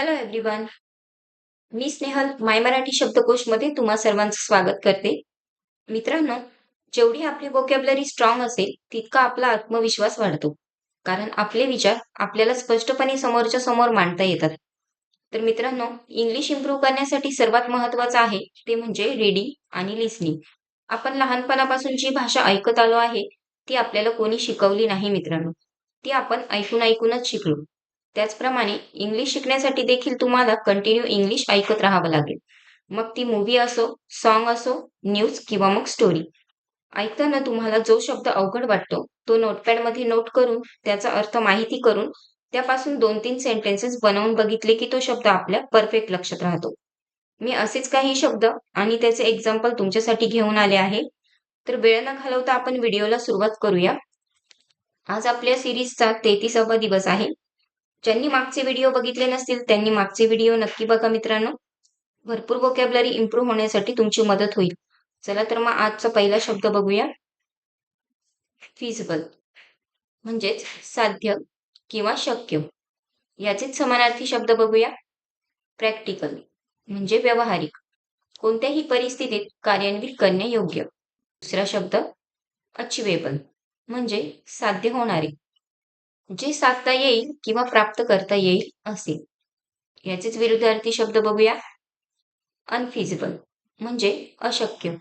Hello everyone मी Snehal my Marathi शब्दकोशमध्ये तुम्हा सर्वांचं स्वागत करते. मित्रांनो जेवढी आपली वोकॅबलरी स्ट्रॉंग असेल तितका आपला आत्मविश्वास वाढतो. कारण आपले विचार आपल्याला स्पष्टपणे समोरच्या समोर मांडता येतात. तर मित्रांनो इंग्लिश इम्प्रूव्ह करण्यासाठी सर्वात महत्वाचं आहे ते म्हणजे रीडिंग आणि लिसनिंग आपण लहानपणापासून जी भाषा ऐकत आलो आहे ती आपल्याला कोणी शिकवली नाही मित्रांनो. ती आपण ऐकून ऐकूनच शिकलो. त्याचप्रमाणे इंग्लिश शिकण्यासाठी देखील तुम्हाला कंटिन्यू इंग्लिश ऐकत राहावं लागेल. मग ती मूवी असो सॉन्ग असो न्यूज किंवा मग स्टोरी ऐकताना तुम्हाला जो शब्द अवघड वाटतो तो नोटपॅडमध्ये नोट करून त्याचा अर्थ माहिती करून त्यापासून दोन तीन सेंटेन्सेस बनवून बघितले की तो शब्द आपल्या परफेक्ट लक्षात राहतो. मी असेच काही शब्द आणि त्याचे एक्झाम्पल तुमच्यासाठी घेऊन आले आहे. तर वेळ न घालवता आपण व्हिडिओला सुरुवात करूया. आज आपल्या सिरीजचा तेहतीसावा दिवस आहे. ज्यांनी मागचे व्हिडिओ बघितले नसतील त्यांनी मागचे व्हिडिओ नक्की बघा मित्रांनो. भरपूर वोकॅबलरी इम्प्रूव्ह होण्यासाठी तुमची मदत होईल. चला तर मग आजचा पहिला शब्द बघूया. फिजिबल म्हणजेच साध्य किंवा शक्य. याचेच समानार्थी शब्द बघूया. प्रॅक्टिकल म्हणजे व्यावहारिक. कोणत्याही परिस्थितीत कार्यान्वित करणे योग्य दुसरा शब्द अचिवेबल म्हणजे साध्य होणारे. जे साधता येईल किंवा प्राप्त करता येईल असे याचेच विरुद्धार्थी शब्द बघूया. अनफिजिबल म्हणजे अशक्य.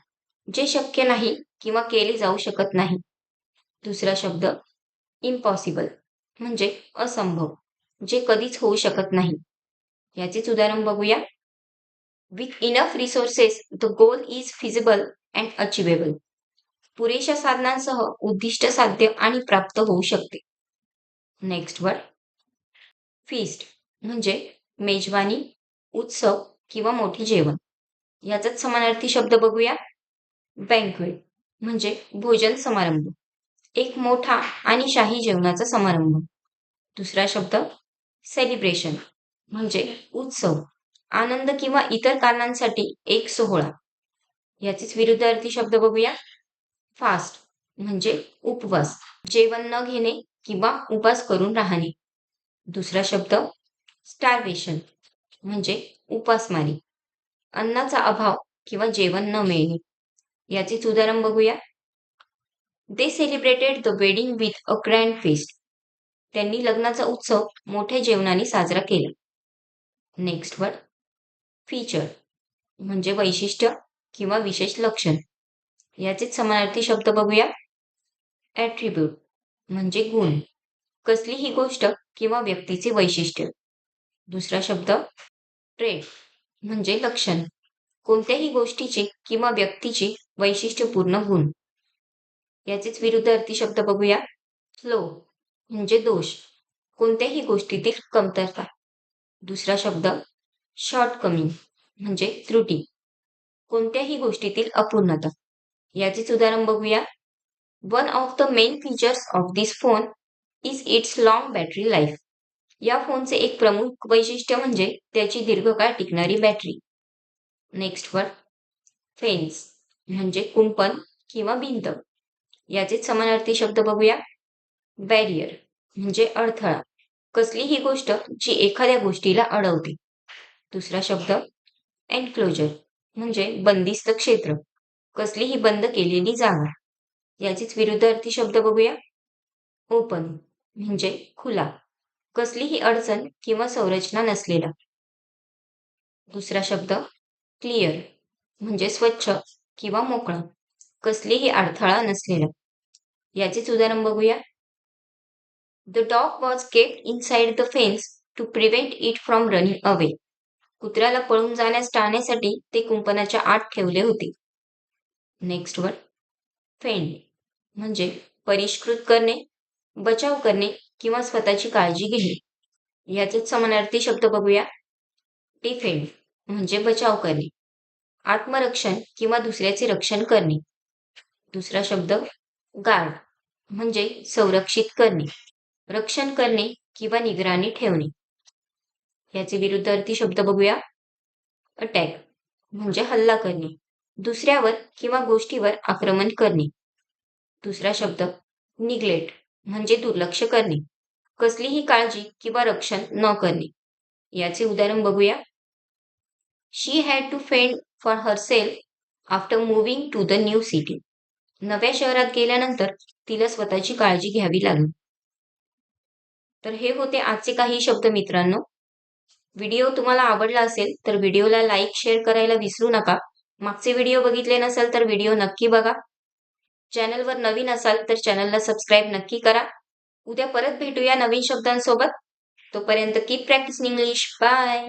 जे शक्य नाही किंवा केले जाऊ शकत नाही. दुसरा शब्द इम्पॉसिबल म्हणजे असंभव जे कधीच होऊ शकत नाही. याचेच उदाहरण बघूया. With enough resources the goal is feasible and achievable पुरेशा साधनांसह उद्दिष्ट साध्य आणि प्राप्त होऊ शकते. नेक्स्ट फीस्ट म्हणजे मेजवानी उत्सव किंवा मोठे जेवण. याचाच समानार्थी शब्द बघूया. बँकवेट म्हणजे भोजन समारंभ. एक मोठा आणि शाही जेवणाचा समारंभ. दुसरा शब्द सेलिब्रेशन म्हणजे उत्सव आनंद किंवा इतर कारणांसाठी एक सोहळा. याचेच विरुद्धार्थी शब्द बघूया. फास्ट म्हणजे उपवास जेवण न घेणे किंवा उपास करून राहणे. दुसरा शब्द स्टार्वेशन म्हणजे उपासमारी अन्नाचा अभाव किंवा जेवण न मिळणे. याचेच उदाहरण बघूया. They celebrated the wedding with a grand fest त्यांनी लग्नाचा उत्सव मोठ्या जेवणाने साजरा केला. नेक्स्ट वर्ड फीचर म्हणजे वैशिष्ट्य किंवा विशेष लक्षण. याचेच समानार्थी शब्द बघूया. ॲट्रिब्यूट म्हणजे गुण. कसलीही गोष्ट किंवा व्यक्तीचे वैशिष्ट्य. दुसरा शब्द ट्रेड म्हणजे लक्षण. कोणत्याही गोष्टीचे किंवा व्यक्तीचे वैशिष्ट्यपूर्ण गुण. याचेच विरुद्ध अर्थी शब्द बघूया. स्लो म्हणजे दोष. कोणत्याही गोष्टीतील कमतरता. दुसरा शब्द शॉर्ट कमी म्हणजे त्रुटी. कोणत्याही गोष्टीतील अपूर्णता. याचेच उदाहरण बघूया. One of the main features of this phone is its long battery life या फोनचे एक प्रमुख वैशिष्ट्य म्हणजे त्याची दीर्घकाळ टिकणारी बॅटरी नेक्स्ट वर फेन्स म्हणजे कुंपण किंवा भिंत. याचे समानार्थी शब्द बघूया. बॅरियर म्हणजे अडथळा. कसलीही गोष्ट जी एखाद्या गोष्टीला अडवते. दुसरा शब्द एनक्लोजर म्हणजे बंदिस्त क्षेत्र. कसलीही बंद केलेली जागा. याचेच विरुद्धार्थी शब्द बघूया. ओपन म्हणजे खुला. कसलीही अडचण किंवा संरचना नसलेला. दुसरा शब्द क्लिअर म्हणजे स्वच्छ किंवा मोकळा. कसलीही अडथळा नसलेला. याचेच उदाहरण बघूया. The dog was kept inside the fence to prevent it from running away कुत्र्याला पळून जाण्यास टाळण्यासाठी ते कुंपणाच्या आत ठेवले होते. नेक्स्ट वर फेंड म्हणजे परिष्कृत करणे बचाव करणे किंवा स्वतःची काळजी घेणे. याचेच समानार्थी शब्द बघूया. डिफेंड म्हणजे बचाव करणे. आत्मरक्षण किंवा दुसऱ्याचे रक्षण करणे. दुसरा शब्द गार्ड म्हणजे संरक्षित करणे. रक्षण करणे किंवा निगराणी ठेवणे. याचे विरुद्धार्थी शब्द बघूया. अटॅक म्हणजे हल्ला करणे. दुसऱ्यावर किंवा गोष्टीवर आक्रमण करणे. दुसरा शब्द निग्लेट म्हणजे दुर्लक्ष करणे. कसलीही काळजी किंवा रक्षण न करणे. याचे उदाहरण बघूया. She had to fend for herself after moving to the new city नव्या शहरात गेल्यानंतर तिला स्वतःची काळजी घ्यावी लागली. तर हे होते आजचे काही शब्द मित्रांनो. व्हिडिओ तुम्हाला आवडला असेल तर व्हिडिओला लाईक शेअर करायला विसरू नका. मागचे व्हिडिओ बघितले नसेल तर व्हिडिओ नक्की बघा. चॅनलवर नवीन असाल तर चॅनलला सबस्क्राईब नक्की करा. उद्या परत भेटूया नवीन शब्दांसोबत. तोपर्यंत कीप प्रॅक्टिस इंग्लिश बाय